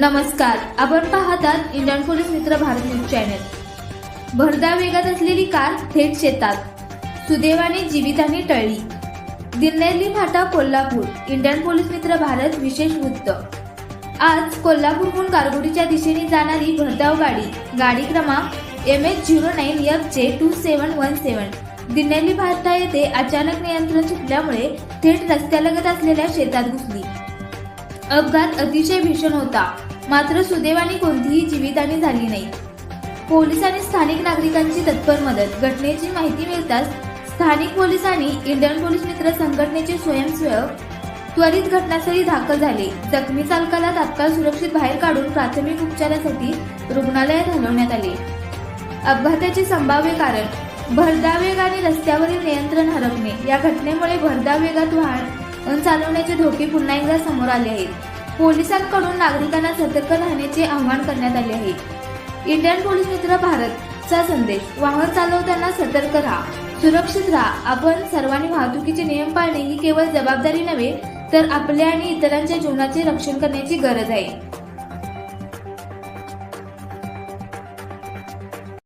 नमस्कार. आपण पाहतात इंडियन पोलीस मित्र भारत न्यूज चॅनल. भरधाव वेगात असलेली कार थेट शेतात. सुदैवाने जीवितांनी टळली. दिल्ली फाटा कोल्हापूर इंडियन पोलीस मित्र भारत विशेष वृत्त. आज कोल्हापूरहून गारगोडीच्या दिशेने जाणारी भरधाव गाडी गाडी क्रमांक M H zero nine F J two seven one seven दिन्नेरली भारता येथे अचानक नियंत्रण सुटल्यामुळे थेट रस्त्यालगत असलेल्या शेतात घुसली. अपघात अतिशय भीषण होता. मात्र सुदैवाने कोणतीही जीवितहानी झाली नाही. पोलीस आणि स्थानिक नागरिकांची तत्पर मदत घटनेची माहिती मिळताच स्थानिक पोलिसांनी इंडियन पोलीस मित्र संघटनेचे स्वयंसेवक त्वरित घटनास्थळी दाखल झाले. जखमी चालकाला तात्काळ सुरक्षित बाहेर काढून प्राथमिक उपचारासाठी रुग्णालयात हलवण्यात आले. अपघाताचे संभाव्य कारण भरधाव वेग आणि रस्त्यावरील नियंत्रण हरपणे. या घटनेमुळे भरधाव वेगात वाहन चालवण्याचे धोके पुन्हा एकदा समोर आले आहेत. पोलिसांकडून नागरिकांना सतर्क राहण्याचे आवाहन करण्यात आले आहे. इंडियन पोलीस मित्र भारतचा संदेश वाहन चालवताना सतर्क राहा सुरक्षित राहा. आपण सर्वांनी वाहतुकीचे नियम पाळणे ही केवळ जबाबदारी नव्हे तर आपल्या आणि इतरांच्या जीवनाचे रक्षण करण्याची गरज आहे.